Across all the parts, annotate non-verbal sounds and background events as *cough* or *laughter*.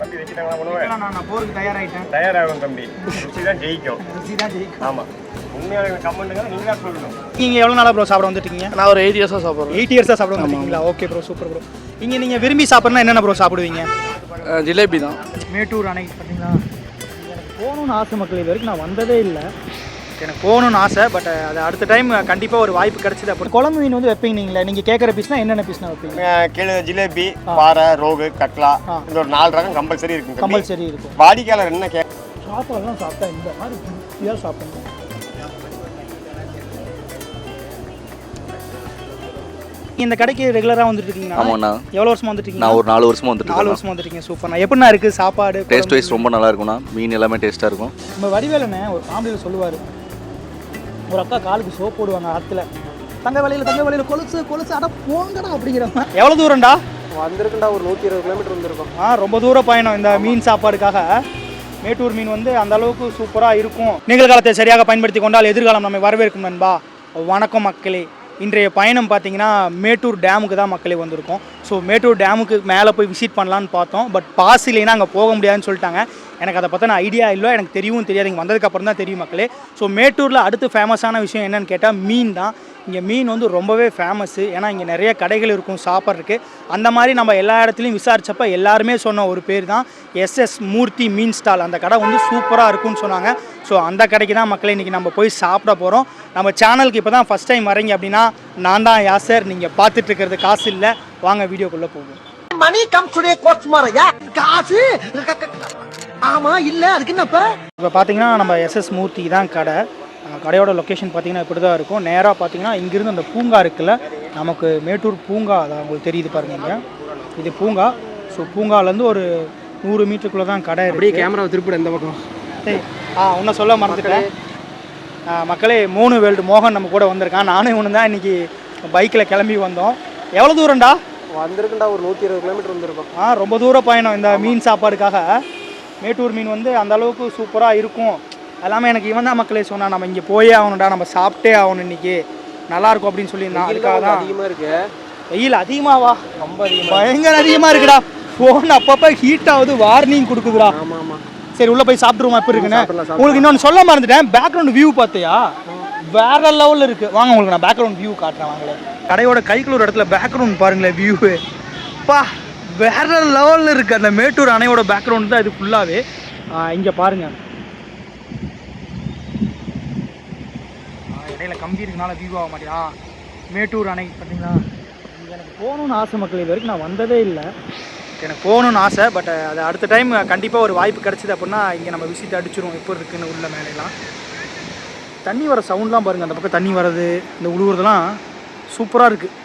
தம்பி வச்சுட்டாங்களா உணவை? வைக்கலாம் நான் போருக்கு தயாராகிட்டேன் தயாராகும் தம்பி. ருசி தான் ஜெயிக்கும். ருசி தான் ஜெயிக்கும். ஆமா. உண்மையான கமெண்ட்டுங்க நீங்க தான் சொல்லணும். நீங்கள் எவ்வளோ நாளாக ப்ரோ சாப்பிட வந்துட்டீங்க? நான் ஒரு எயிட் இயர்ஸாக சாப்பிட்றேன். எயிட் இயர்ஸாக சாப்பிட ஓகே ப்ரோ சூப்பர் ப்ரோ இங்கே நீங்கள் விரும்பி சாப்பிட்றனா என்னென்ன ப்ரோ சாப்பிடுவீங்க? ஜிலேபி தான். மேட்டூர் அணை பார்த்தீங்களா எனக்கு போகணும்னு ஆசை மக்கள் இது வரைக்கும் நான் வந்ததே இல்லை. எனக்கு போகணும்னு ஆசை பட் அது அடுத்த டைம் கண்டிப்பாக ஒரு வாய்ப்பு கிடைச்சது அப்படி. குழம்பு மீன் வந்து வைப்பீங்க நீங்களே நீங்கள் கேட்குற பீஸ்னா என்னென்ன பீஸ்னா வைப்பீங்க? கீழே ஜிலேபி பாறை ரோகு கட்லா. இந்த ஒரு நாலு ரகம் கம்பல்சரி இருக்குங்க தம்பி. கம்பல்சரி இருக்கும். வாடிக்கையாளர் என்ன கே சாப்பாடுலாம் சாப்பிட்டா இந்த மாதிரி திருப்தியாக சாப்பிடணும். இந்த கடைக்கு ரெகுலராக வந்துட்டு இருக்கீங்களா ஆமாண்ணா. எவ்வளோ வருஷமா வந்துட்டு இருக்கீங்க நான் ஒரு நாலு வருஷமா வந்துட்டு நாலு வருஷமா வந்துருக்கீங்க சூப்பர்ண்ணா. எப்படிண்ணா இருக்குது சாப்பாடு டேஸ்ட் வைஸ் ரொம்ப நல்லா இருக்கும்ண்ணா. மீன் எல்லாமே டேஸ்ட்டாக இருக்கும். நம்ம வடிவேலண்ணே ஒரு காமெடியில் சொல்லுவார் ஒரு அக்கா காலுக்கு சோப் போடுவாங்க ஆற்றுல தங்க வலையில் தங்க வலையில் கொலுசு கொலுசு அட போங்கடா அப்படிங்கிற மாதிரி. எவ்வளோ தூரம்டா? வந்திருக்குண்டா ஒரு நூற்றி இருபது கிலோமீட்டர் வந்திருக்கோம். ஆ ரொம்ப தூர பயணம் இந்த மீன் சாப்பாடுக்காக. மேட்டூர் மீன் வந்து அந்த அளவுக்கு சூப்பராக இருக்கும். நிகழ்காலத்தை சரியாக பயன்படுத்தி கொண்டால் எதிர்காலம் நம்மை வரவேற்கும் நண்பா. வணக்கம் மக்களே. இன்றைய பயணம் பார்த்தீங்கன்னா மேட்டூர் டேமுக்கு தான் மக்களே வந்திருக்கோம். ஸோ மேட்டூர் டேமுக்கு மேலே போய் விசிட் பண்ணலான்னு பார்த்தோம். பட் பாஸ் இல்லைன்னா அங்கே போக முடியாதுன்னு சொல்லிட்டாங்க. எனக்கு அதை பற்றின ஐடியா இல்லை. எனக்கு தெரியவும் தெரியாது. இங்கே வந்ததுக்கப்புறம் தான் தெரியும் மக்களே. ஸோ மேட்டூரில் அடுத்து ஃபேமஸான விஷயம் என்னென்னு கேட்டால் மீன் தான். இங்கே மீன் வந்து ரொம்பவே ஃபேமஸ்ஸு ஏன்னா இங்கே நிறைய கடைகள் இருக்கும் சாப்பிட்றதுக்கு. அந்த மாதிரி நம்ம எல்லா இடத்துலையும் விசாரிச்சப்ப எல்லாருமே சொன்ன ஒரு பேர் தான் எஸ்எஸ் மூர்த்தி மீன் ஸ்டால். அந்த கடை வந்து சூப்பராக இருக்கும்னு சொன்னாங்க. ஸோ அந்த கடைக்கு தான் மக்களை இன்றைக்கி நம்ம போய் சாப்பிட போகிறோம் நம்ம சேனலுக்கு இப்போ தான் ஃபஸ்ட் டைம் வரீங்க அப்படின்னா நான் தான் யாசர் நீங்கள் பார்த்துட்டு இருக்கிறது காசு இல்லை. வாங்க வீடியோக்குள்ளே போவோம். மணி கம் டுடே கோட் மாரையா காசு? ஆமா இல்ல. அதுக்கு என்னப்ப? இப்போ பார்த்தீங்கன்னா நம்ம எஸ்எஸ் மூர்த்தி தான் கடை. கடையோட லொக்கேஷன் பார்த்தீங்கன்னா இப்படி தான் இருக்கும். நேராக பார்த்தீங்கன்னா இங்கேருந்து அந்த பூங்கா இருக்குல்ல நமக்கு மேட்டூர் பூங்கா அதான் உங்களுக்கு தெரியுது பாருங்க. இது பூங்கா. ஸோ பூங்காலேருந்து ஒரு நூறு மீட்டருக்குள்ளே தான் கடை அப்படியே கேமரா திருப்பிட இந்த பக்கம். சரி. ஆ உன்னை சொல்ல மறந்துட்டேன். மக்களே மூணு வேல்டு மோகன் நம்ம கூட வந்திருக்கான். நானும் இவனு தான் இன்றைக்கி பைக்கில் கிளம்பி வந்தோம். எவ்வளோ தூரம்டா? வந்திருக்குண்டா ஒரு நூற்றி இருபது கிலோமீட்டர் வந்திருக்கோம். ஆ ரொம்ப தூர பயணம் இந்த மீன் சாப்பாடுக்காக. மேட்டூர் மீன் வந்து அந்த அளவுக்கு சூப்பராக இருக்கும். எல்லாமே எனக்கு இவன் தான் மக்களே சொன்னான் நம்ம இங்கே போயே ஆகணும்டா நம்ம சாப்பிட்டே ஆகணும் இன்னைக்கு. நல்லா இருக்கும் அப்படின்னு சொல்லியிருந்தான். அதுக்காக தான். அதிகமாக இருக்கு. வெயில் அதிகமாவா ரொம்ப பயங்கர அதிகமாக இருக்குடா. ஃபோன் அப்பப்போ ஹீட் ஆகுது வார்னிங் கொடுக்குதுடா. ஆமாம். ஆமாம் சரி உள்ள போய் சாப்பிட்டுருவோம் எப்படி இருக்குன்னு? உங்களுக்கு இன்னொன்று சொல்ல மறந்துட்டேன். பேக்ரவுண்ட் வியூ பார்த்தியா? வேற லெவலில் இருக்கு. வாங்க உங்களுக்கு நான் பேக்ரவுண்ட் வியூ காட்டுறேன் வாங்களே. கடையோட கைக்குள்ள ஒரு இடத்துல பேக்ரவுண்ட் பாருங்களேன் வியூ பா வேற லெவலில் இருக்கு. அந்த மேட்டூர் அணையோட பேக்ரவுண்ட் தான் இது ஃபுல்லாகவே இங்கே பாருங்க. இடையில கம்பி இருக்கனால வியூ ஆக மாட்டேயா? மேட்டூர் அணை பார்த்தீங்களா? இங்க எனக்கு போகணும்னு ஆசை மக்கள் இது வரைக்கும் நான் வந்ததே இல்லை. எனக்கு போகணும்னு ஆசை பட் அது அடுத்த டைம் கண்டிப்பாக ஒரு வாய்ப்பு கிடைச்சிது அப்படின்னா இங்கே நம்ம விசிட் அடிச்சிரும் எப்படி இருக்குன்னு உள்ள மேலையெல்லாம் தண்ணி வர சவுண்ட்லாம் பாருங்கள் அந்த பக்கம் தண்ணி வர்றது இந்த உழுவுறதெல்லாம் சூப்பராக இருக்குது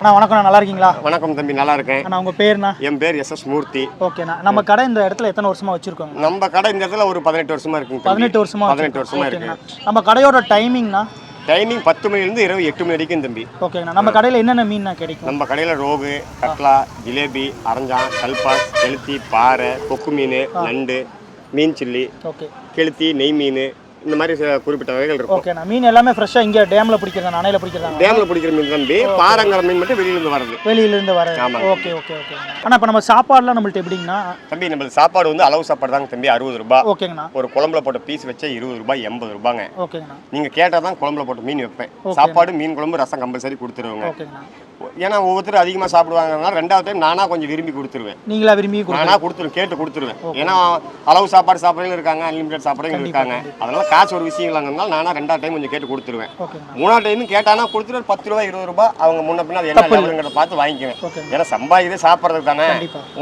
அண்ணா வணக்கம் நல்லா இருக்கீங்களா? வணக்கம் தம்பி நல்லா இருக்கேன். அண்ணா உங்கள் பேர்ண்ணா? என் பேர் எஸ் எஸ் மூர்த்தி. ஓகேண்ணா நம்ம கடை இந்த இடத்துல எத்தனை வருஷமாக வச்சுருக்கோங்க? நம்ம கடை இந்த இடத்துல ஒரு பதினெட்டு வருஷமா இருக்குங்க தம்பி. பதினெட்டு வருஷமா பதினெட்டு வருஷமா ஓகேங்கண்ணா இருக்கு. நம்ம கடையோட டைமிங்ண்ணா டைமிங் பத்து மணிலேருந்து இரவு எட்டு மணி வரைக்கும் தம்பி. ஓகேங்கண்ணா. நம்ம கடையில் என்னென்ன மீன்ண்ணா கிடைக்கும்? நம்ம கடையில் ரோகு கட்லா ஜிலேபி அரஞ்சான் கல்பாஸ் கெளுத்தி பாறை கொக்கு மீன் நண்டு மீன் சில்லி ஓகே. கெளுத்தி நெய் மீன் இந்த மாதிரி குறிப்பிட்ட வகைகள் இருக்கும். ஓகேண்ணா மீன் எல்லாமே ஃப்ரெஷ்ஷாக இங்கே டேமில் பிடிக்கிறதா அணையில் பிடிக்கிறதா? டேம்ல பிடிக்கிற மீன் தம்பி பாறைங்கிற மீன் மட்டும் வெளியிலிருந்து வருது வெளியிலேருந்து வர ஆமாங்க. ஓகே ஓகே ஓகே அண்ணா இப்போ நம்ம சாப்பாடுலாம் நம்மள்ட்ட எப்படிங்கண்ணா? தம்பி நம்மளுக்கு சாப்பாடு வந்து அளவு சாப்பாடு தாங்க தம்பி அறுபது ரூபாய். ஓகேங்கண்ணா. ஒரு குழம்புல போட்ட பீஸ் வச்சா இருபது ரூபாய் எண்பது ரூபாங்க ஓகேங்கண்ணா. நீங்க கேட்டால் தான் குழம்புல போட்ட மீன் வைப்பேன். சாப்பாடு மீன் குழம்பு ரசம் கம்பல்சரி கொடுத்துருவேங்க. ஓகேங்கண்ணா. ஏன்னா ஒவ்வொருத்தரும் அதிகமாக சாப்பிடுவாங்கனால ரெண்டாவது டைம் நானா கொஞ்சம் விரும்பி கொடுத்துருவேன். நீங்களா விரும்பி கொடுங்க நானா கொடுத்துருவேன் கேட்டு கொடுத்துருவேன். ஏன்னா அளவு சாப்பாடு சாப்பிட்றவங்க இருக்காங்க அன்லிமிட்டட் சாப்பிட்றவங்க இருக்காங்க. அதனால காசு ஒரு விஷயம் இல்லைங்கிறதுனால நானா ரெண்டாவது டைம் கொஞ்சம் கேட்டு கொடுத்துருவேன். மூணாவது டைம் கேட்டானா கொடுத்துட்டு ஒரு பத்து ரூபா இருபது ரூபாய் அவங்க முன்ன பின்ன அது என்ன லெவலுங்கிறத பார்த்து வாங்கிக்குவேன். ஏன்னா சம்பாதிக்கிறதே சாப்பிட்றதுக்கு தானே.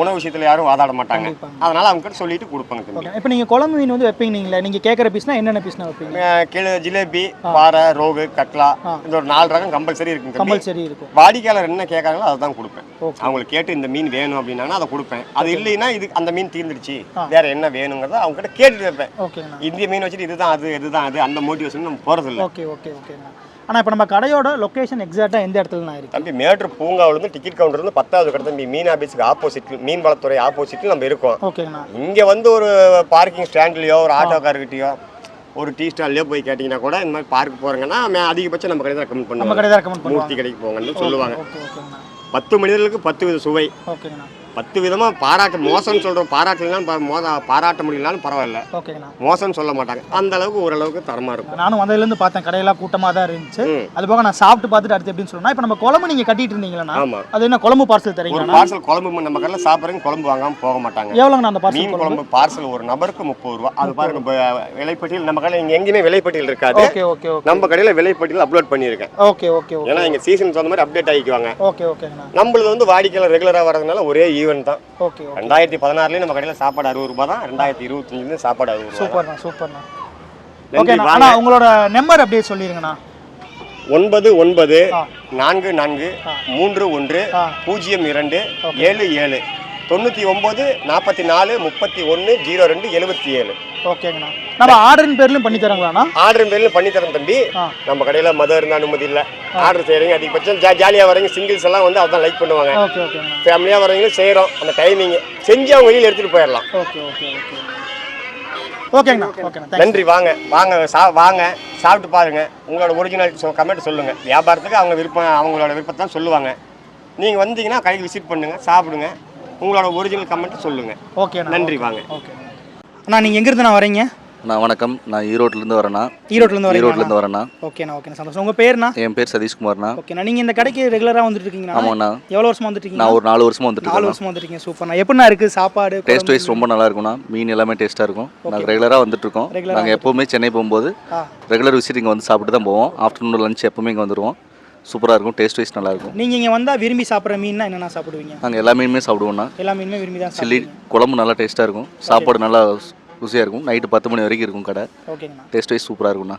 உணவு விஷயத்துல யாரும் வாதாட மாட்டாங்க. அதனால அவங்க கிட்ட சொல்லிட்டு கொடுப்பாங்க இப்போ நீங்கள் குழம்பு மீன் வந்து வைப்பீங்க நீங்களே. நீங்கள் கேட்குற பீஸ்னா என்னென்ன பீஸ்னா வைப்பீங்க? கீழே ஜிலேபி பாறை ரோகு கட்லா. இந்த ஒரு நாலு ரகம் கம்பல்சரி இருக்குங்க கம்பல்சரி இருக்கும். வாடிக்கையாளர் என்ன கேட்கறாங்களோ அதை தான் கொடுப்பேன். அவங்களுக்கு கேட்டு இந்த மீன் வேணும் அப்படின்னா அதை கொடுப்பேன். அது இல்லைன்னா இது அந்த மீன் தீர்ந்துடுச்சு. வேற என்ன வேணுங்கிறத அவங்க கிட்ட கேட்டுட்டு ஓகேங்கண்ணா இந்திய மீன் வச்சுட்டு இதுதான் அது இதுதான் அது அந்த மோட்டிவேஷன் நம்ம போறது இல்ல ஓகே ஓகே ஓகேங்கண்ணா ஆனால் இப்போ நம்ம கடையோட லொக்கேஷன் எக்ஸாக்டாக எந்த இடத்துல நான் இருக்கு? தம்பி மேட்ரு பூங்காவிலிருந்து டிக்கெட் கவுண்டர் இருந்து பத்தாவது கடை தம்பி மீன் ஆபீஸுக்கு ஆப்போசிட் மீன் வளத்துறை ஆப்போசிட்ல நம்ம இருக்கோம். ஓகேங்கண்ணா இங்க வந்து ஒரு பார்க்கிங் ஸ்டாண்ட்லயோ ஒரு ஆட்டோக்காரர்கிட்டயோ ஒரு டீ ஸ்டால்லையோ போய் கேட்டிங்கன்னா கூட இந்த மாதிரி பார்க் போறாங்கன்னா மே- அதிகபட்சம் நம்ம கடை தான் ரெக்கமெண்ட் நம்ம பண்ணுவோம் கடை தான் ரெக்கமெண்ட் மூர்த்தி கடைக்கு போங்கன்னு சொல்லுவாங்க. பத்து மனிதர்களுக்கு பத்து வித சுவை. ஓகேங்கண்ணா பத்து விதமாக பாராட்டு மோசம்னு சொல்கிறோம் பாராட்டலாம் மோத பாராட்ட முடியலனாலும் பரவாயில்ல. ஓகேங்கண்ணா மோசம்னு சொல்ல மாட்டாங்க. அந்த அளவுக்கு ஓரளவுக்கு தரமாக இருக்கும். நானும் வந்ததுலேருந்து பார்த்தேன் கடையெல்லாம் கூட்டமாக தான் இருந்துச்சு. அது போக நான் சாப்பிட்டு பார்த்துட்டு அடுத்து எப்படின்னு சொன்னா இப்போ நம்ம குழம்பு நீங்கள் கட்டிட்டு இருந்தீங்களா ஆமாம் அது என்ன குழம்பு பார்சல் ஒரு தரீங்களா பார்சல் குழம்பு நம்ம கடையில் சாப்பிட்றவங்க குழம்பு வாங்காமல் போக மாட்டாங்க. எவ்வளோங்கண்ணா அந்த பார்சல் மீன் குழம்பு? பார்சல் ஒரு நபருக்கு முப்பது ரூபா. அது பாருங்க விலைப்பட்டியல் நம்ம கடையில் இங்கே எங்கேயுமே விலைப்பட்டியல் இருக்காது. Okay okay okay. நம்ம கடையில் விலைப்பட்டியல் அப்லோட் பண்ணியிருக்கேன். Okay okay okay. ஏன்னா இங்கே சீசன் தகுந்த மாதிரி அப்டேட் ஆகிக்குவாங்க. ஓகே ஓகேங்கண்ணா. நம்மளது வந்து வாடிக்கையாளர் ரெகுலராக வரதுனால ஒரே ஈவெண்ட் தான். ஓகே ரெண்டாயிரத்தி பதினாறுலேயும் நம்ம கடையில் சாப்பாடு அறுபது ரூபா தான். ரெண்டாயிரத்தி இருபத்தஞ்சுலேயும் சாப்பாடு அறுபது ரூபா. சூப்பர்ண்ணா சூப்பர்ண்ணா ஓகேண்ணா அண்ணா. உங்களோட நம்பர் அப்படியே சொல்லிடுங்கண்ணா ஒன்பது ஒன்பது. நான்கு நான்கு மூன்று ஒன்று. பூஜ்ஜியம் இரண்டு ஏழு ஏழு. தொண்ணூற்றி ஒம்பது நாற்பத்தி நாலு முப்பத்தி ஒன்று ஜீரோ ரெண்டு எழுபத்தி ஏழு. ஓகேங்கண்ணா. நம்ம ஆர்டரின் பேர்லையும் பண்ணி தரோங்களாண்ணா? ஆர்டர் பேரில் பண்ணி தரேன் தம்பி. நம்ம கடையில் மதம் இருந்த அனுமதி இல்லை. ஆர்டர் செய்கிறீங்க அதிகபட்சம் ஜா ஜாலியாக வரீங்க சிங்கிள்ஸ் எல்லாம் வந்து அதான் லைக் பண்ணுவாங்க. ஓகே ஃபேமிலியாக வரவங்களும் செய்கிறோம் அந்த டைமிங் செஞ்சு அவங்க வெளியில் எடுத்துகிட்டு போயிடலாம் ஓகே ஓகே ஓகே. ஓகேங்கண்ணா ஓகேண்ணா. தேங்க்ஸ் நன்றி. வாங்க. வாங்க சா வாங்க. சாப்பிட்டு பாருங்க. உங்களோட ஒரிஜினல் கமெண்ட் சொல்லுங்க. வியாபாரத்துக்கு அவங்க விருப்பம் அவங்களோட விருப்பத்தை தான் சொல்லுவாங்க. நீங்கள் வந்தீங்கன்னா கடைக்கு விசிட் பண்ணுங்க சாப்பிடுங்க. உங்களோட ஒரிஜினல் கமெண்ட் சொல்லுங்க. ஓகேண்ணா நன்றி வாங்க. ஓகே அண்ணா நீங்கள் எங்கேருந்து வரீங்க? நான் வணக்கம். நான் ஈரோட்லேருந்து வரேண்ணா ஈரோட்லேருந்து வரீங்களா ஈரோட்லேருந்து வரேண்ணா ஓகேண்ணா ஓகேண்ணா சந்தோஷம். உங்கள் பேருண்ணா? என் பேர் சதீஷ்குமார்ண்ணா. ஓகேண்ணா நீங்கள் இந்த கடைக்கு ரெகுலராக வந்துட்டு இருக்கீங்கண்ணா ஆமாண்ணா. எவ்வளோ வருஷமா வந்துட்டு இருக்கீங்க நான் ஒரு நாலு வருஷமா வந்துட்டு நாலு வருஷமா வந்துருக்கீங்க சூப்பர்ண்ணா எப்படிண்ணா இருக்குது சாப்பாடு டேஸ்ட் வைஸ் ரொம்ப நல்லா இருக்கும்ண்ணா. மீன் எல்லாமே டேஸ்ட்டாக இருக்கும். நாங்கள் ரெகுலராக வந்துட்டு இருக்கோம் நாங்கள் எப்போவுமே சென்னை போகும்போது ரெகுலர் விசிட் இங்கே வந்து சாப்பிட்டு தான் போவோம். ஆஃப்டர்நூன் லஞ்ச் எப்பவுமே இங்கே வந்துடுவோம் சூப்பராக இருக்கும் டேஸ்ட் வைஸ் நல்லா இருக்கும் நீங்கள் இங்கே வந்தால் விரும்பி சாப்பிட்ற மீன்னா என்னென்ன சாப்பிடுவீங்க? நாங்கள் எல்லா மீனுமே சாப்பிடுவோம்ண்ணா. எல்லா மீனுமே விரும்பி தான் சில்லி குழம்பு நல்லா டேஸ்ட்டாக இருக்கும். சாப்பாடு நல்லா ருசியாக இருக்கும். நைட்டு பத்து மணி வரைக்கும் இருக்கும் கடை. ஓகேங்கண்ணா டேஸ்ட் வைஸ் சூப்பராக இருக்கும்ண்ணா.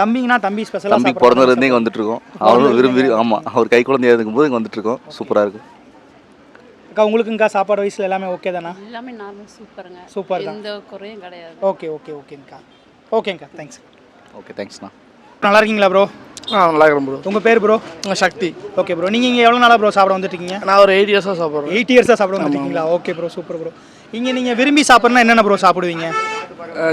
தம்பிங்கண்ணா தம்பி ஸ்பெஷலாக தம்பி பிறந்ததுலேருந்தே இங்கே வந்துட்டு இருக்கோம் அவரும் விரும்பி ஆமாம் அவர் கை குழந்தையா இருக்கும்போது இங்கே வந்துட்டு இருக்கோம் சூப்பராக இருக்கும். அக்கா உங்களுக்குங்கக்கா சாப்பாடு வயசில் எல்லாமே ஓகே தானா? எல்லாமே நார்மல் சூப்பருங்க. சூப்பர் தான். எந்த குறையும் கிடையாது. ஓகே ஓகே ஓகேங்கக்கா ஓகேங்கக்கா தேங்க்ஸ் ஓகே தேங்க்ஸ்ண்ணா நல்லா இருக்கீங்களா ப்ரோ ஆ நல்லா இருக்கிறேன் ப்ரோ உங்கள் பேர் ப்ரோ சக்தி. ஓகே ப்ரோ நீங்கள் இங்கே எவ்வளோ நாளாக ப்ரோ சாப்பிட வந்துட்டுருக்கீங்க? நான் ஒரு எயிட் இயர்ஸாக சாப்பிட்றேன். எயிட் இயர்ஸாக சாப்பிட வந்துருக்கீங்களா ஓகே ப்ரோ சூப்பர் ப்ரோ இங்கே நீங்கள் விரும்பி சாப்பிட்றனா என்னென்ன ப்ரோ சாப்பிடுவீங்க?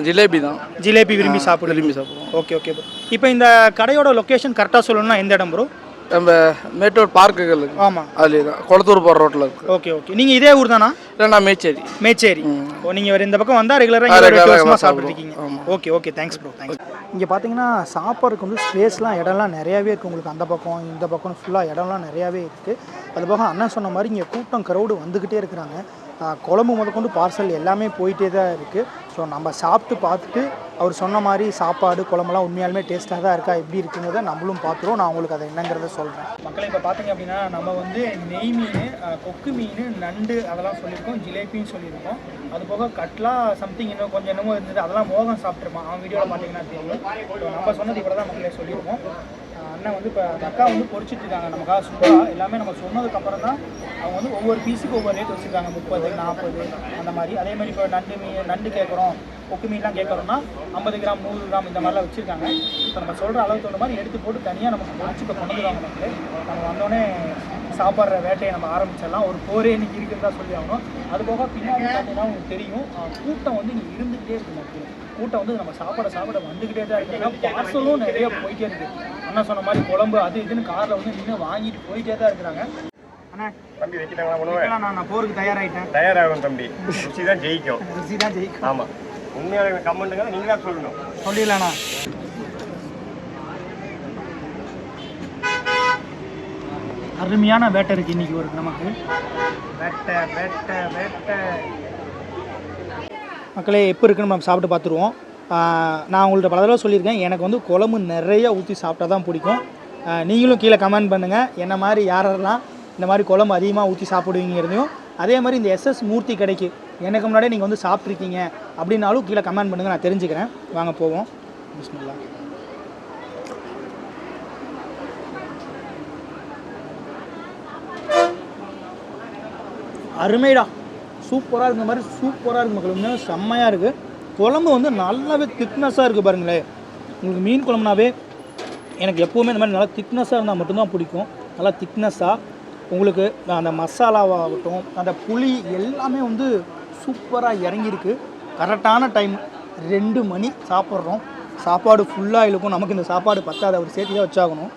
ஜிலேபி தான். ஜிலேபி விரும்பி சாப்பிடுவீங்க. விரும்பி சாப்பிடுவோம். ஓகே ஓகே ப்ரோ இப்போ இந்த கடையோட லொக்கேஷன் கரெக்டாக சொல்லணும்னா எந்த இடம் ப்ரோ நம்ம மேட்டூர் பார்க்குகள் ஆமாம் அதுலேயே தான் குளத்தூர் போகிற ரோட்டில் இருக்கு. Okay okay. நீங்கள் இதே ஊர் தானா? இல்லைண்ணா மேச்சேரி. மேச்சேரி. ஓ நீங்கள் வேறு இந்த பக்கம் வந்தால் ரெகுலராக வருஷமாக. சாப்பிட்ருக்கீங்க okay okay. Thanks bro thanks இங்கே பார்த்தீங்கன்னா சாப்பாடுக்கு வந்து ஸ்பேஸ்லாம் இடம்லாம் நிறையாவே இருக்குது உங்களுக்கு அந்த பக்கம் இந்த பக்கம் ஃபுல்லாக இடம்லாம் நிறையாவே இருக்குது அது போக அண்ணன் சொன்ன மாதிரி இங்கே கூட்டம் க்ரௌடு வந்துக்கிட்டே இருக்கிறாங்க. குழம்பு முதற்கொண்டு பார்சல் எல்லாமே போயிட்டே தான் இருக்குது ஸோ நம்ம சாப்பிட்டு பார்த்துட்டு அவர் சொன்ன மாதிரி சாப்பாடு குழம்புலாம் உண்மையாலுமே டேஸ்ட்டாக தான் இருக்கா எப்படி இருக்குங்கிறத நம்மளும் பார்த்துருவோம். நான் உங்களுக்கு அதை என்னங்கிறத சொல்கிறேன் மக்களை இப்போ பார்த்தீங்க அப்படின்னா நம்ம வந்து நெய் மீன் கொக்கு மீன் நண்டு அதெல்லாம் சொல்லியிருக்கோம் ஜிலேபின்னு சொல்லியிருக்கோம். அது போக கட்லா சம்திங் இன்னும் கொஞ்சம் என்னமோ இருந்தது அதெல்லாம் மோகம் சாப்பிட்ருப்பான் அவன் வீடியோவில் பார்த்தீங்கன்னா தெரியும். நம்ம சொன்னது இப்போ தான் மக்களே சொல்லியிருக்கோம். அண்ணன் வந்து இப்போ அந்த அக்கா வந்து பொரிச்சிட்டு இருக்காங்க. நமக்காக சூப்பராக எல்லாமே நம்ம சொன்னதுக்கப்புறம் தான் அவங்க வந்து ஒவ்வொரு பீஸுக்கு ஒவ்வொரு ரேட் வச்சுருக்காங்க. முப்பது நாற்பது அந்த மாதிரி. அதே மாதிரி இப்போ நண்டு மீன் நண்டு கேட்குறோம். கொக்கு மீன்லாம் கேட்குறோம்னா ஐம்பது கிராம் நூறு கிராம் இந்த மாதிரிலாம் வச்சுருக்காங்க. இப்போ நம்ம சொல்கிற அளவுக்கு தகுந்த மாதிரி எடுத்து போட்டு தனியாக நமக்கு பொறிச்சு இப்போ கொண்டு வருவாங்க நம்ம வந்தோடனே சாப்பிட்ற வேட்டையை நம்ம ஆரம்பிச்சிடலாம். ஒரு போரே இன்னைக்கு இருக்குன்னு தான் சொல்லி ஆகணும். அது போக பின்னாடி பார்த்தீங்கன்னா உங்களுக்கு தெரியும் கூட்டம் வந்து இங்கே இருந்துகிட்டே இருக்கு மக்களே. கூட்டம் வந்து நம்ம சாப்பாட சாப்பிட வந்துக்கிட்டே தான் இருக்கு. ஏன்னா பார்சலும் நிறைய போயிட்டே இருக்கு. அண்ணா சொன்ன மாதிரி குழம்பு அது இதுன்னு காரில் வந்து நின்று வாங்கிட்டு போயிட்டே தான் இருக்கிறாங்க. தம்பி வைக்கலாம், நான் நான் போருக்கு தயாராகிட்டேன் தயாராகும் தம்பி. ருசி தான் ஜெயிக்கும். ருசி தான் ஜெயிக்கும் ஆமாம் உண்மையான கமெண்ட்டுங்க நீங்கள் தான் சொல்லணும். சொல்லிடலாண்ணா அருமையான வேட்டை இருக்கு இன்னைக்கு ஒரு நமக்கு. வேட்டை வேட்டை வேட்டை. மக்களே எப்போ இருக்குன்னு நம்ம சாப்பிட்டு பார்த்துருவோம். நான் உங்கள்ட்ட பல தடவை சொல்லியிருக்கேன். எனக்கு வந்து குழம்பு நிறைய ஊற்றி சாப்பிட்டா தான் பிடிக்கும். நீங்களும் கீழே கமெண்ட் பண்ணுங்கள் என்ன மாதிரி யாரெல்லாம் இந்த மாதிரி குழம்பு அதிகமாக ஊற்றி சாப்பிடுவீங்கிறதையும். அதே மாதிரி இந்த எஸ்எஸ் மூர்த்தி கடைக்கு எனக்கு முன்னாடியே நீங்கள் வந்து சாப்பிட்ருக்கீங்க அப்படின்னாலும் கீழே கமெண்ட் பண்ணுங்கள் நான் தெரிஞ்சுக்கிறேன். வாங்க போவோம். பிஸ்மில்லா அருமைடா. சூப்பராக இருக்கிற மாதிரி சூப்பராக இருக்கு மக்கள். உண்மையாக செம்மையாக இருக்குது குழம்பு வந்து நல்லாவே திக்னஸாக இருக்குது பாருங்களேன் உங்களுக்கு மீன் குழம்புனாவே எனக்கு எப்போவுமே இந்த மாதிரி நல்லா திக்னஸாக இருந்தால் மட்டும்தான் பிடிக்கும். நல்லா திக்னஸாக உங்களுக்கு அந்த மசாலாவாகட்டும் அந்த புளி எல்லாமே வந்து சூப்பராக இறங்கியிருக்கு. கரெக்டான டைம் ரெண்டு மணி சாப்பிட்றோம். சாப்பாடு ஃபுல்லாக இழுக்கும். நமக்கு இந்த சாப்பாடு பத்தாத. அவர் சேர்த்து தான் வச்சாகணும்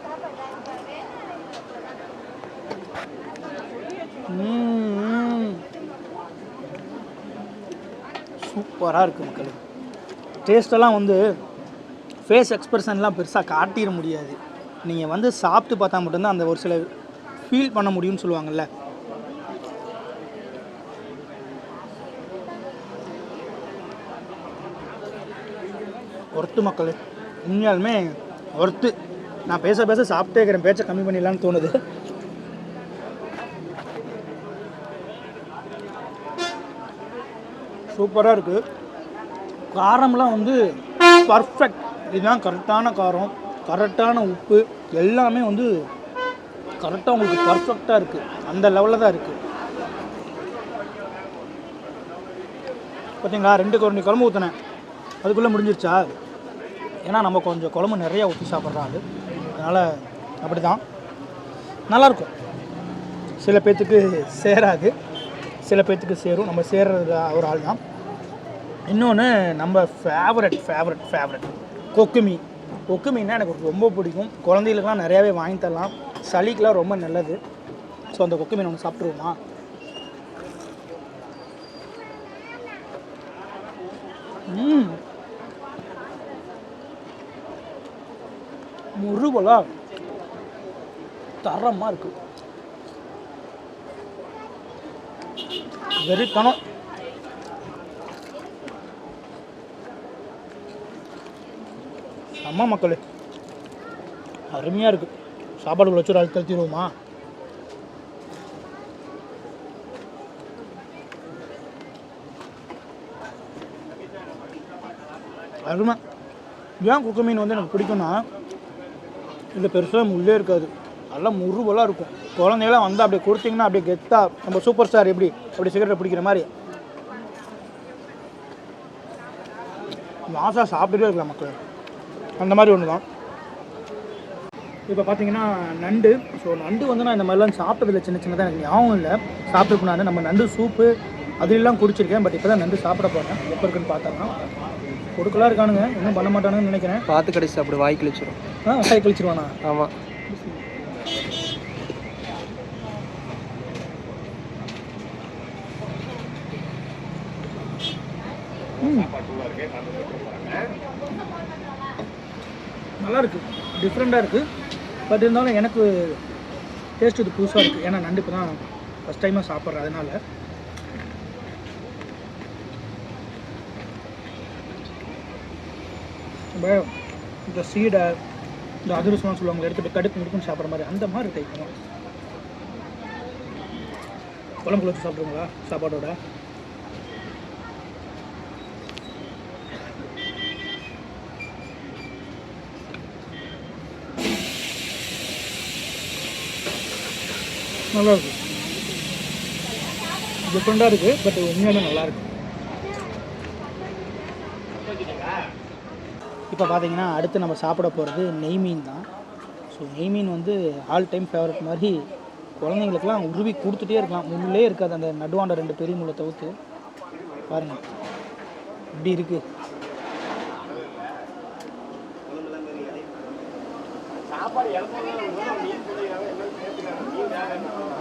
ம், ம். சூப்பராக இருக்குது மக்கள். டேஸ்ட்டெல்லாம் வந்து ஃபேஸ் எக்ஸ்பிரஷன்லாம் பெருசாக காட்டிட முடியாது. நீங்கள் வந்து சாப்பிட்டு பார்த்தா மட்டும்தான் அந்த ஒரு சில ஃபீல் பண்ண முடியும்னு சொல்லுவாங்கல்ல. ஒர்த்து மக்கள். உண்மையாலுமே ஒர்த்து. நான் பேச பேச சாப்பிட்டே இருக்கிறேன். பேச்சை கம்மி பண்ணிடலான்னு தோணுது. சூப்பராக இருக்குது காரம்லாம் வந்து பர்ஃபெக்ட் இதுதான் கரெக்டான காரம் கரெக்டான உப்பு எல்லாமே வந்து கரெக்டாக உங்களுக்கு பர்ஃபெக்டாக இருக்குது அந்த லெவலில் தான் இருக்குது பார்த்தீங்களா ரெண்டு குழம்பு குழம்பு ஊற்றினேன் அதுக்குள்ளே முடிஞ்சிருச்சா? ஏன்னா நம்ம கொஞ்சம் குழம்பு நிறையா ஊற்றி சாப்பிட்ற அதனால் அப்படி தான் நல்லாயிருக்கும் சில பேர்த்துக்கு சேராது. சில பேர்த்துக்கு சேரும். நம்ம சேர்றது ஒரு ஆள் தான். இன்னொன்று நம்ம ஃபேவரட் ஃபேவரட் ஃபேவரட் கொக்கு மீன் எனக்கு ரொம்ப பிடிக்கும். குழந்தைகளுக்குலாம் நிறையாவே வாங்கி தரலாம். சளிக்கெலாம் ரொம்ப நல்லது. ஸோ அந்த கொக்கு மீன் ஒன்று சாப்பிட்ருவோமா முருகலா. தரமாக இருக்குது வெறித்தனம். அம்மா மக்களே. அருமையாக இருக்குது சாப்பாடு வச்சு ஒரு அழுத்தல் தீருவோமா அருமை. ஏன் குக்க மீன் வந்து எனக்கு பிடிக்கும்னா இதில் பெருசாக முள்ளே இருக்காது. நல்லா முருவலாக இருக்கும். குழந்தைகளாம் வந்து அப்படியே கொடுத்தீங்கன்னா அப்படியே கெத்தா நம்ம சூப்பர் ஸ்டார் எப்படி? அப்படி சிகரெட் பிடிக்கிற மாதிரி. மாசா சாப்பிட்டுட்டே இருக்கலாம் மக்கள். அந்த மாதிரி ஒன்று தான். இப்போ பார்த்தீங்கன்னா நண்டு. ஸோ நண்டு வந்து நான் இந்த மாதிரிலாம் சாப்பிட்டதில்ல சின்ன சின்னதாக எனக்கு ஞாபகம் இல்லை. நான் நம்ம நண்டு சூப்பு அதெல்லாம் குடிச்சிருக்கேன் பட் இப்போ தான் நண்டு சாப்பிட போகிறேன் எப்போ இருக்குன்னு பார்த்தோம்னா கொடுக்கலாம் இருக்கானுங்க இன்னும் பண்ண மாட்டானுங்கன்னு நினைக்கிறேன். பார்த்து கடிச்சு சாப்பிடு வாய் கிழிச்சிரும். ஆ வாய் கழிச்சிருவானா? ஆமாம் நல்லா இருக்கு டிஃப்ரெண்ட்டாக இருக்குது பட் இருந்தாலும் எனக்கு டேஸ்ட் இது புதுசாக இருக்குது ஏன்னா நண்டு இப்போ தான் ஃபஸ்ட் டைமாக சாப்பிட்றேன். அதனால. நம்ம இந்த சீடை இந்த அதிரசம்லாம் சொல்லுவாங்க எடுத்துகிட்டு கடுப்பு முடுக்குன்னு சாப்பிட்ற மாதிரி அந்த மாதிரி டைப் குழம்பு வச்சு சாப்பிடுங்களா சாப்பாடோட? நல்லா இருக்கு டிஃப்ரெண்ட்டாக இருக்குது பட் உண்மையான நல்லா இப்போ பார்த்தீங்கன்னா அடுத்து நம்ம சாப்பிட போகிறது நெய் மீன் தான். ஸோ நெய் மீன் வந்து ஆல் டைம் ஃபேவரட் மாதிரி குழந்தைங்களுக்குலாம் உருவி கொடுத்துட்டே இருக்கலாம். முள்ளே இருக்காது அந்த நடுவாண்ட ரெண்டு பெரிய முள்ளை தவிர்த்து. பாருங்கள் இப்படி இருக்குது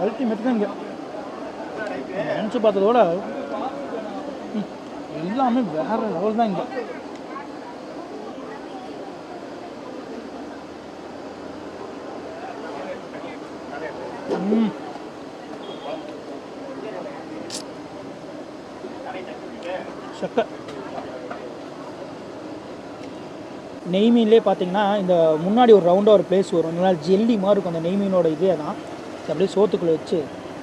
அல்டிமேட் தான் இங்கே. நினச்சி பார்த்ததோட எல்லாமே வேற லெவல் தான் இங்கே. ம். சக்க. நெய் பார்த்தீங்கன்னா இந்த முன்னாடி ஒரு ரவுண்டாக ஒரு பிளேஸ் வரும். நல்லா ஜெல்லி மாதிரி இருக்கும் அந்த நெய் மீனோட இதே தான். அப்படியே சோத்துக்குள்ளே வச்சு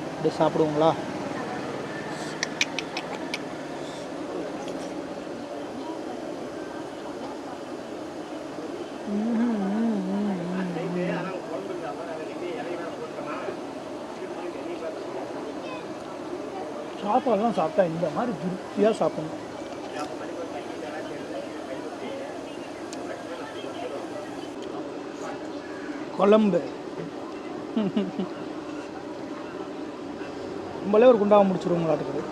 அப்படியே சாப்பிடுவோங்களா? சாப்பாடுலாம் சாப்பிட்டா இந்த மாதிரி திருப்தியாக சாப்பிடணும். குழம்பு. *laughs* நம்மளே ஒரு குண்டாக முடிச்சிருவோங்களாட்டுக்குது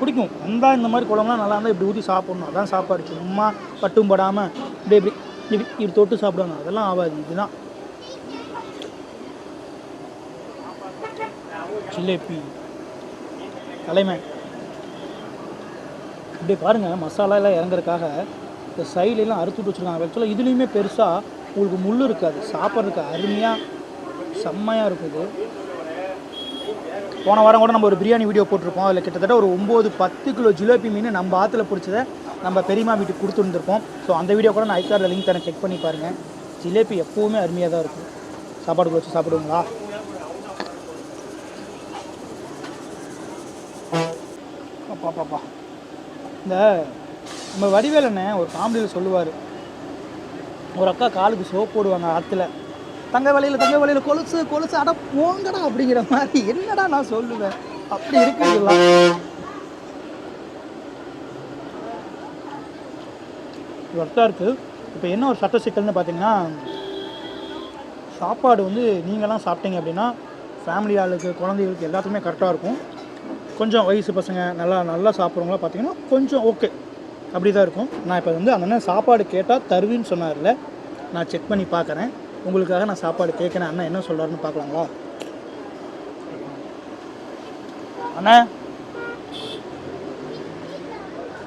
பிடிக்கும். வந்தால் இந்த மாதிரி குழம்புலாம் நல்லா இருந்தால் இப்படி ஊற்றி சாப்பிட்ணும். அதான் சாப்பாடு. சும்மா பட்டும் படாமல் இப்படி இப்படி இப்படி இப்படி தொட்டு சாப்பிடணும். அதெல்லாம் ஆகாது. இதுதான். ஜிலேபி. தலைமை. இப்படி பாருங்கள் மசாலாலாம் இறங்குறதுக்காக இந்த சைட்லலாம் அறுத்து விட்டு வச்சுருக்காங்க. ஆக்சுவலாக இதுலேயுமே பெருசாக உங்களுக்கு முள் இருக்காது. சாப்பிட்றதுக்கு அருமையாக செம்மையாக இருக்குது போன வாரம் கூட நம்ம ஒரு பிரியாணி வீடியோ போட்டிருப்போம் அதில் கிட்டத்தட்ட ஒரு ஒம்பது பத்து கிலோ ஜிலேபி மீன் நம்ம ஆற்றுல பிடிச்சதை நம்ம பெரியம்மா வீட்டுக்கு கொடுத்துருந்துருப்போம் ஸோ அந்த வீடியோ கூட நான் ஐக்காரில் லிங்க் தரேன். செக் பண்ணி பாருங்கள் ஜிலேபி எப்போவுமே அருமையாக தான் இருக்கும். சாப்பாடு வச்சு சாப்பிடுவீங்களா? அப்பா பாப்பா இந்த நம்ம வடிவேல் ஒரு காமெடியில் சொல்லுவார். ஒரு அக்கா காலுக்கு சோப் போடுவாங்க ஆற்றுல தங்க வலையில் தங்க வலையில் கொலுசு கொலுசு அட போங்கடா அப்படிங்கிற மாதிரி என்னடா நான் சொல்லுவேன்? அப்படி இருக்குங்களா ஒர்த்தாக இருக்குது இப்போ என்ன ஒரு சட்ட சிக்கல்னு பார்த்தீங்கன்னா சாப்பாடு வந்து நீங்களாம் சாப்பிட்டீங்க அப்படின்னா ஃபேமிலி ஆளுக்கு குழந்தைகளுக்கு எல்லாத்துக்குமே கரெக்டாக இருக்கும். கொஞ்சம் வயசு பசங்க நல்லா நல்லா சாப்பிட்றவங்களா பார்த்தீங்கன்னா கொஞ்சம் ஓகே அப்படி தான் இருக்கும். நான் இப்போ வந்து அந்த சாப்பாடு கேட்டால் தருவின்னு சொன்னார்ல. நான் செக் பண்ணி பார்க்குறேன் உங்களுக்காக நான் சாப்பாடு கேட்குறேன். அண்ணா என்ன சொல்கிறாருன்னு பார்க்கலாங்களா? அண்ணா.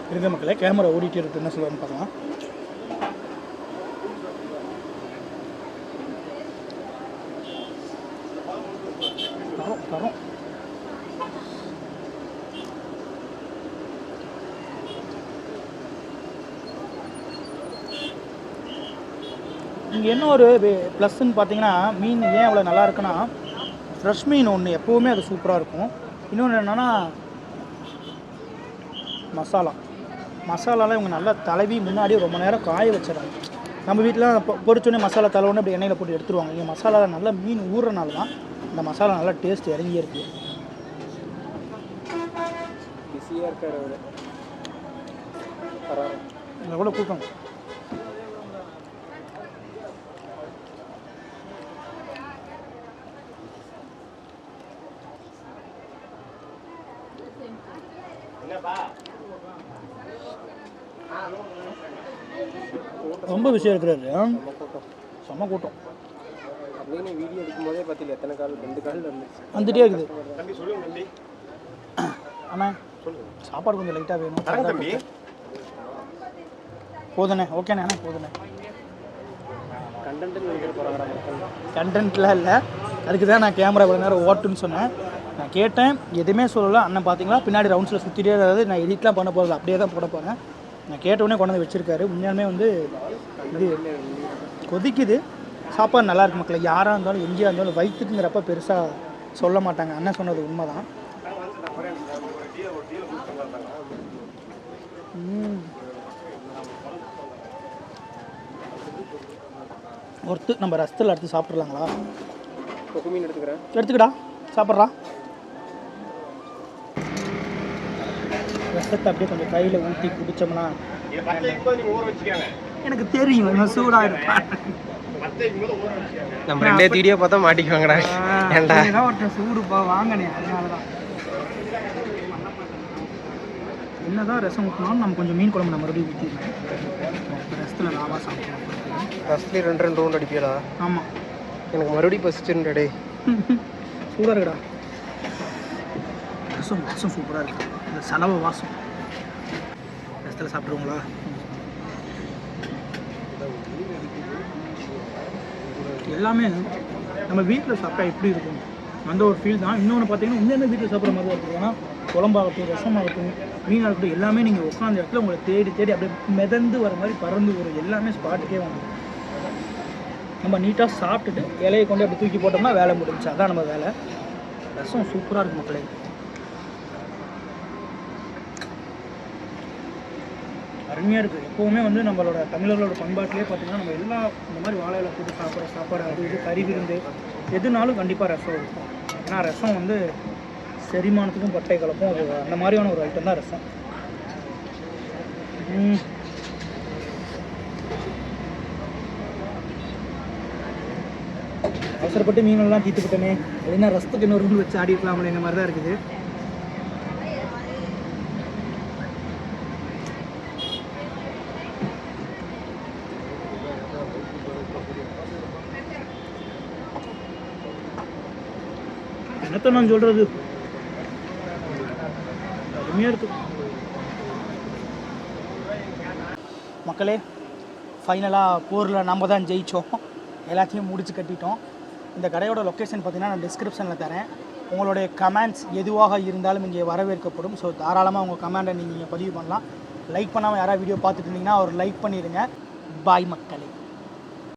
இருங்க மக்களே கேமரா ஓடிட்டு இருக்கு. என்ன சொல்கிறாருன்னு பார்க்கலாம். இங்கே என்ன ஒரு ப்ளஸ்ன்னு பார்த்தீங்கன்னா மீன் ஏன் அவ்வளோ நல்லா இருக்குன்னா ஃப்ரெஷ் மீன் ஒன்று எப்போவுமே அது சூப்பராக இருக்கும். இன்னொன்று என்னென்னா மசாலா. மசாலாலாம் இவங்க நல்லா தடவி முன்னாடியே ரொம்ப நேரம் காய வச்சிடறாங்க நம்ம வீட்டில் பொறிச்சோடனே மசாலா தலவுன்னு அப்படி எண்ணெயில் போட்டு எடுத்துருவாங்க. இங்கே மசாலா நல்லா மீன் ஊறுறனால தான் இந்த மசாலா நல்லா டேஸ்ட் இறங்கி இருக்கு. பிஸியாக இருக்கார் கூட கூட்டம் ரொம்ப விஷயம் இருக்கிறாரு. செம்ம கூட்டம். வீடியோ எடுக்கும்போதே பார்த்தீங்க எத்தனை கால்? ரெண்டு கால் வந்துட்டே இருக்குது. தம்பி சொல்லுங்க தம்பி. அண்ணா சாப்பாடு கொஞ்சம் லைட்டாக வேணும். தம்பி. போதுண்ணே ஓகேண்ணே அண்ணா போதுண்ணே. கண்டென்ட்னு கண்டென்ட்லாம் இல்லை. அதுக்கு தான் நான் கேமரா இவ்வளோ நேரம் ஓட்டுன்னு சொன்னேன். நான் கேட்டேன் எதுவுமே சொல்லலை. அண்ணன் பார்த்தீங்களா பின்னாடி ரவுண்ட்ஸில் சுற்றிட்டே அதாவது நான் எடிட்லாம் பண்ண போகிறது அப்படியே தான் போட போகிறேன் நான் கேட்ட உடனே கொண்டு வந்து வச்சுருக்காரு. உண்மையாலுமே வந்து இது கொதிக்குது. சாப்பாடு நல்லா இருக்கு மக்களே. யாராக இருந்தாலும் எங்கேயா இருந்தாலும் வயிற்றுக்குங்கிறப்ப பெருசாக சொல்ல மாட்டாங்க. அண்ணன் சொன்னது உண்மை தான் ஒருத்து நம்ம ரசத்தில் எடுத்து சாப்பிட்றலாங்களா எடுத்துக்கிறேன். எடுத்துக்கடா. சாப்பிட்றா. ரசத்தை அப்படியே கொஞ்சம் கையில் ஊற்றி குடிச்சோம்னா எனக்கு தெரியும் இவன் சூடாக இருப்பான். நம்ம ரெண்டே வீடியோ பார்த்தா மாட்டிக்குவாங்கடா. ஏன்டா? ஒருத்தன் சூடுப்பா வாங்கினே அதனால தான் என்னதான் ரசம் ஊற்றினாலும் நம்ம கொஞ்சம் மீன் குழம்பு நம்ம மறுபடியும் ஊற்றிடணும் ரசத்தில் லாவாக சாப்பிடுவோம் ஃபஸ்ட்லேயே ரெண்டு ரெண்டு ரவுண்ட் அடிப்பியலா ஆமாம் எனக்கு மறுபடியும் பசிச்சுருண்டா டே சூடாக இருக்குடா. ரசம் வாசம் சூப்பராக இருக்கு. இந்த செலவு வாசம். ரசத்தில் சாப்பிடுவோங்களா? எல்லாமே நம்ம வீட்டில் சாப்பிட்டா எப்படி இருக்கும்? அந்த ஒரு ஃபீல் தான். இன்னொன்று பார்த்தீங்கன்னா இன்னொன்று வீட்டில் சாப்பிட்ற மாதிரி தான் இருக்கும். ஏன்னா குழம்பாகட்டும் ரசமாகட்டும் இருக்கட்டும் எல்லாமே நீங்கள் உட்காந்த இடத்துல உங்களை தேடி தேடி அப்படியே மிதந்து வர மாதிரி பறந்து வரும் எல்லாமே ஸ்பாட்டுக்கே வந்துடும் நம்ம நீட்டாக சாப்பிட்டுட்டு இலையை கொண்டு அப்படி தூக்கி போட்டோம்னா வேலை முடிஞ்சு அதான் நம்ம வேலை. ரசம் சூப்பராக இருக்கும் மக்களே. அருமையாக இருக்குது எப்போவுமே வந்து நம்மளோட தமிழர்களோட பண்பாட்டிலே பார்த்தீங்கன்னா நம்ம எல்லா இந்த மாதிரி வாழை போட்டு சாப்பிட்ற சாப்பாடு அது இது கறி விருந்து எதுனாலும் கண்டிப்பாக ரசம் இருக்கும். ஏன்னா ரசம் வந்து செரிமானத்துக்கும் பட்டை கலப்பும் அந்த மாதிரியான ஒரு ஐட்டம் தான் ரசம். அவசரப்பட்டு மீனெல்லாம் தீர்த்துக்கிட்டோமே அப்படின்னா ரசத்துக்கு இன்னொரு வச்சு ஆடி இருக்கலாம்ல இந்த மாதிரி தான் இருக்குது. என்னத்த நான் சொல்கிறது அருமையாக மக்களே ஃபைனலாக போரில் நம்ம தான் ஜெயித்தோம் எல்லாத்தையும் முடிச்சு கட்டிட்டோம். இந்த கடையோட லொக்கேஷன் பார்த்தீங்கன்னா நான் டிஸ்கிரிப்ஷனில் தரேன். உங்களுடைய கமெண்ட்ஸ் எதுவாக இருந்தாலும் இங்கே வரவேற்கப்படும். ஸோ தாராளமாக உங்கள் கமெண்டை நீங்கள் இங்கே பதிவு பண்ணலாம். லைக் பண்ணாமல் யாராவது வீடியோ பார்த்துட்டு இருந்தீங்கன்னா அவர் லைக் பண்ணிடுங்க. பாய் மக்களே.